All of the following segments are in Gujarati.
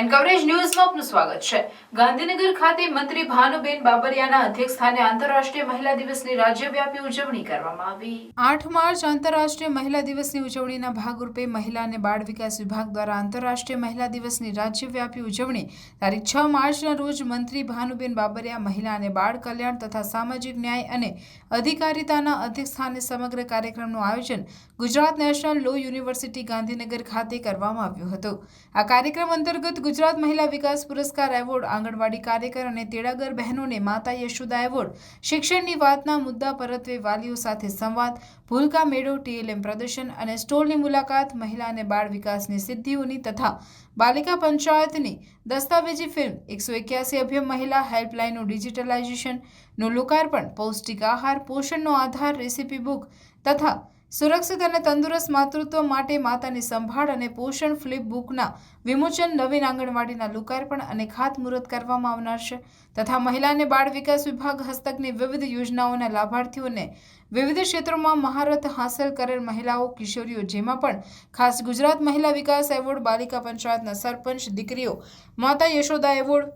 એન કવરેજ ન્યૂઝમાં આપનું સ્વાગત છે. ગાંધીનગર ખાતે મંત્રી ભાનુબેન બાબરિયાના અધ્યક્ષસ્થાને આંતરરાષ્ટ્રીય મહિલા દિવસની રાજ્યવ્યાપી ઉજવણી કરવામાં આવી. આઠ માર્ચ આંતરરાષ્ટ્રીય મહિલા દિવસની ઉજવણીના ભાગરૂપે મહિલા અને બાળ વિકાસ વિભાગ દ્વારા આંતરરાષ્ટ્રીય મહિલા દિવસની રાજ્યવ્યાપી ઉજવણી તારીખ છ માર્ચના રોજ મંત્રી ભાનુબેન બાબરિયા મહિલા અને બાળ કલ્યાણ તથા સામાજિક ન્યાય અને અધિકારિતાના અધ્યક્ષસ્થાને સમગ્ર કાર્યક્રમનું આયોજન Gujarat National Law University Gandhinagar ખાતે કરવામાં આવ્યું હતું. આ કાર્યક્રમ અંતર્ગત ગુજરાત મહિલા વિકાસ પુરસ્કાર એવોર્ડ, આંગણવાડી કાર્યકર અને તેડાગર બહેનોને માતા યશોદા એવોર્ડ, શિક્ષણની વાતના મુદ્દા પરત્વે વાલીઓ સાથે સંવાદ, ભૂલકા મેળો, ટીએલએમ પ્રદર્શન અને સ્ટોલની મુલાકાત, મહિલા અને બાળ વિકાસની સિદ્ધિઓની તથા બાલિકા પંચાયતની દસ્તાવેજી ફિલ્મ, એકસો એક્યાસી અભ્યમ મહિલા હેલ્પલાઇનનું ડિજિટલાઇઝેશનનું લોકાર્પણ, પૌષ્ટિક આહાર, પોષણનો આધાર, રેસીપી બુક તથા સુરક્ષિત અને તંદુરસ્ત માતૃત્વ માટે માતાની સંભાળ અને પોષણ ફ્લિપ બુકના વિમોચન નવીન આંગણવાડીના લોકાર્પણ અને ખાતમુહૂર્ત કરવામાં આવનાર છે. તથા મહિલા અને બાળ વિકાસ વિભાગ હસ્તકની વિવિધ યોજનાઓના લાભાર્થીઓને વિવિધ ક્ષેત્રોમાં મહારત હાંસલ કરેલ મહિલાઓ, કિશોરીઓ, જેમાં પણ ખાસ ગુજરાત મહિલા વિકાસ એવોર્ડ, બાલિકા પંચાયતના સરપંચ, દીકરીઓ, માતા યશોદા એવોર્ડ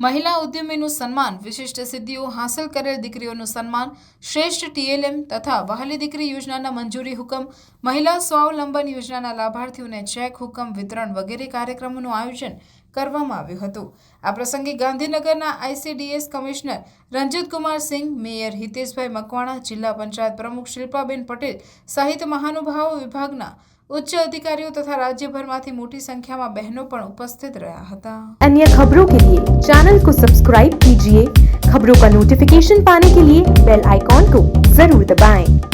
મહિલા ઉદ્યમીનું સન્માન, વિશિષ્ટ સિદ્ધિઓ હાંસલ કરેલ દીકરીઓનું સન્માન, શ્રેષ્ઠ ટીએલએમ તથા વહાલી દીકરી યોજનાના મંજૂરી હુકમ, મહિલા સ્વાવલંબન યોજનાના લાભાર્થીઓને ચેક હુકમ વિતરણ વગેરે કાર્યક્રમોનું આયોજન કરવામાં આવ્યું હતું આ પ્રસંગે ગાંધીનગરના ICDS commissioner Ranjit Kumar Singh mayor Hiteshbhai Makwana જિલ્લા પંચાયત પ્રમુખ શિલ્પાબેન પટેલ સહિત મહાનુભાવો વિભાગના ઉચ્ચ અધિકારીઓ તથા રાજ્યભરમાંથી મોટી સંખ્યામાં બહેનો પણ ઉપસ્થિત રહ્યા હતા अन्य खबरों के लिए चैनल को सब्सक्राइब कीजिए खबरों का नोटिफिकेशन पाने के लिए बेल आइकॉन को जरूर दबाएं।